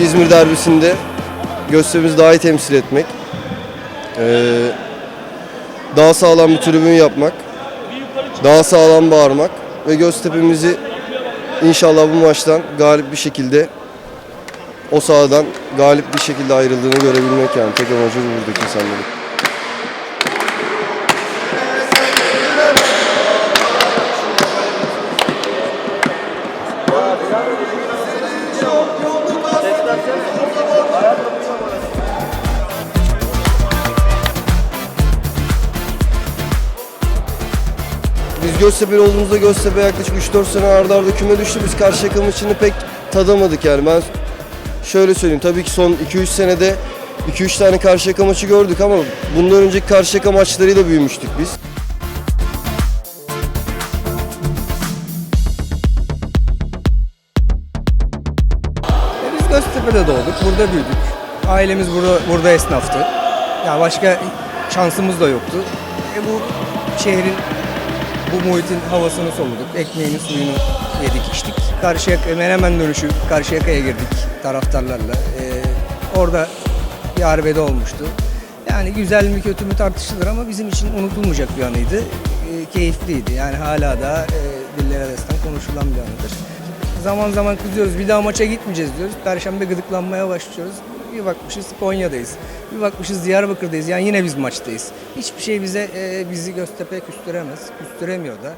İzmir derbisinde Göztepe'mizi daha iyi temsil etmek. Ee, daha sağlam bir tribün yapmak. Daha sağlam bağırmak. Ve Göztepe'mizi inşallah bu maçtan galip bir şekilde o sahadan galip bir şekilde ayrıldığını görebilmek yani. Tek amacı bu buradaki insanların. Göztepe'li olduğumuzda Göztepe yaklaşık 3-4 sene arda arda küme düştü. Biz Karşıyaka maçını pek tadamadık yani. Ben şöyle söyleyeyim. Tabii ki son 2-3 senede 2-3 tane Karşıyaka maçı gördük ama bundan önceki Karşıyaka maçlarıyla büyümüştük biz. E Biz Göztepe'de doğduk, burada büyüdük. Ailemiz burada, burada esnaftı. Ya başka şansımız da yoktu. E bu şehrin, bu muhitin havasını soluduk. Ekmeğini, suyunu yedik, içtik. Karşıyaka, Menemen dönüşü Karşıyaka'ya girdik taraftarlarla. E, orada bir arbede olmuştu. Yani güzel mi kötü mü tartışılır ama bizim için unutulmayacak bir anıydı. E, keyifliydi. Yani hala da e, dillere destan konuşulan bir anıdır. Zaman zaman kızıyoruz bir daha maça gitmeyeceğiz diyoruz. Perşembe gıdıklanmaya başlıyoruz. Bir bakmışız Konya'dayız. Bir bakmışız Diyarbakır'dayız. Yani yine biz maçtayız. Hiçbir şey bize e, bizi Göztepe küstüremez. Küstüremiyor da.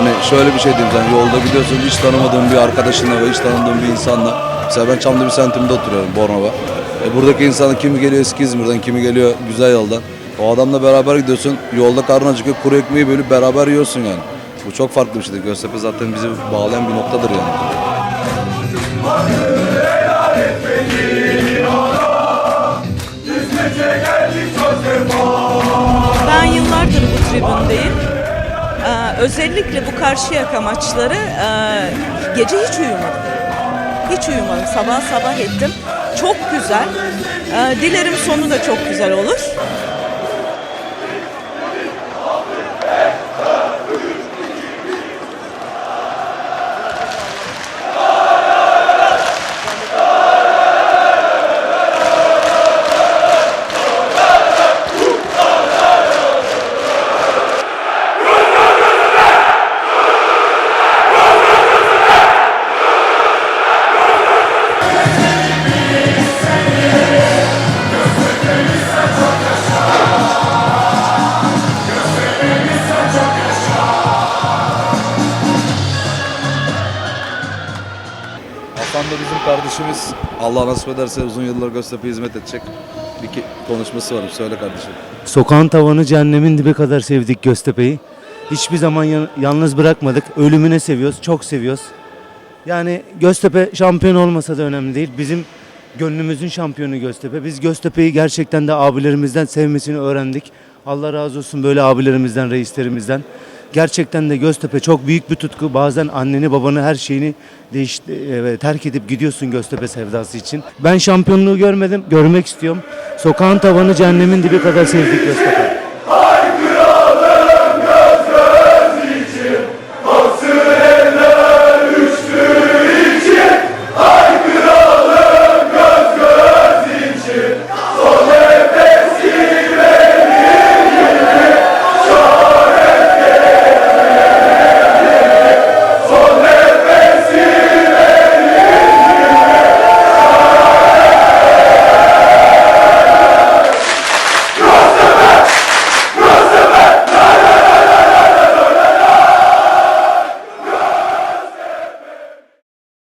Hani şöyle bir şey diyeyim sen yolda gidiyorsun hiç tanımadığın bir arkadaşınla ve hiç tanıdığın bir insanla. Mesela ben Çamlı bir semtimde oturuyorum Bornova. E, buradaki insan kimi geliyor eski İzmir'den, kimi geliyor güzel yoldan. O adamla beraber gidiyorsun. Yolda karnın acıkıyor, kuru ekmeği bölüp beraber yiyorsun yani. Bu çok farklı bir şeydir. Göztepe zaten bizi bağlayan bir noktadır yani. Ben yıllardır bu tribündeyim. Özellikle bu Karşıyaka maçları e, gece hiç uyumadım. Hiç uyumadım. Sabah sabah ettim. Çok güzel. Ee, dilerim sonu da çok güzel olur. Hasan bizim kardeşimiz. Allah nasip ederse uzun yıllar Göztepe'ye hizmet edecek. Bir ki- konuşması var. Söyle kardeşim. Sokağın tavanı cehennemin dibi kadar sevdik Göztepe'yi. Hiçbir zaman yalnız bırakmadık. Ölümüne seviyoruz, çok seviyoruz. Yani Göztepe şampiyon olmasa da önemli değil. Bizim gönlümüzün şampiyonu Göztepe. Biz Göztepe'yi gerçekten de abilerimizden sevmesini öğrendik. Allah razı olsun böyle abilerimizden, reislerimizden. Gerçekten de Göztepe çok büyük bir tutku. Bazen anneni, babanı, her şeyini değiş, e, terk edip gidiyorsun Göztepe sevdası için. Ben şampiyonluğu görmedim, görmek istiyorum. Sokağın tavanı cehennemin dibi kadar sevdik Göztepe.